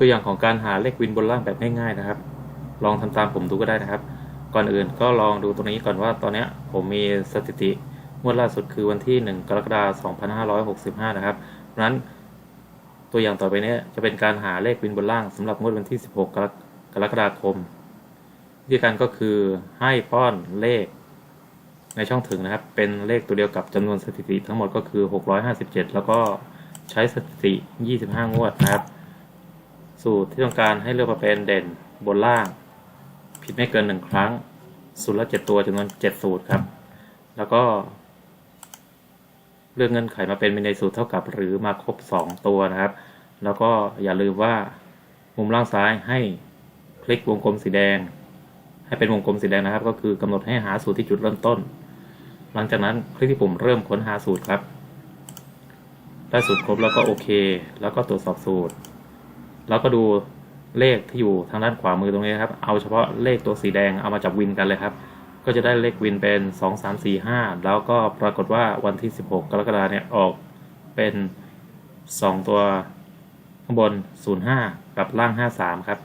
ตัวอย่างของการหาเลขวินบนล่างแบบง่ายๆนะครับ ลองทำตามผมดูก็ได้นะครับ ก่อนอื่นก็ลองดูตรงนี้ก่อนว่าตอนนี้ผมมีสถิติงวดล่าสุดคือวันที่ 1 กรกฎาคม2565 นะครับเพราะนั้นตัวอย่างต่อไปนี้จะเป็นการหาเลขวินบนล่างสำหรับงวดวันที่ 16กรกรกฎาคม วิธีการก็คือให้ป้อนเลขในช่องถึงนะครับ เป็นเลขตัวเดียวกับจำนวนสถิติทั้งหมดก็คือ 657 แล้วก็ใช้สถิติ 25 งวดนะครับ สูตรที่ต้องการให้เลือกมาเป็นเด่นบนล่าง ผิดไม่เกินหนึ่งครั้ง สูตรละเจ็ดตัวจำนวนเจ็ดสูตรครับ แล้วก็ เลือกเงื่อนไขมาเป็นมีในสูตรเท่ากับหรือมาครบสองตัวนะครับ แล้วก็อย่าลืมว่า มุมล่างซ้ายให้คลิกวงกลมสีแดง ให้เป็นวงกลมสีแดงนะครับ ก็คือกำหนดให้หาสูตรที่จุดเริ่มต้น หลังจากนั้นคลิกที่ปุ่มเริ่มค้นหาสูตรครับได้สูตรครบแล้วก็โอเค แล้วก็ตรวจสอบสูตร แล้วก็ดูเลขที่อยู่ทางด้านขวามือตรงนี้ครับ เอาเฉพาะเลขตัวสีแดงเอามาจับวินกันเลยครับ ก็จะได้เลขวินเป็น 2 3 4 5 แล้วก็ปรากฏว่าวันที่ 16 กรกฎาคมเนี่ยออกเป็น 2 ตัวข้างบน 05 กับล่าง 53 ครับ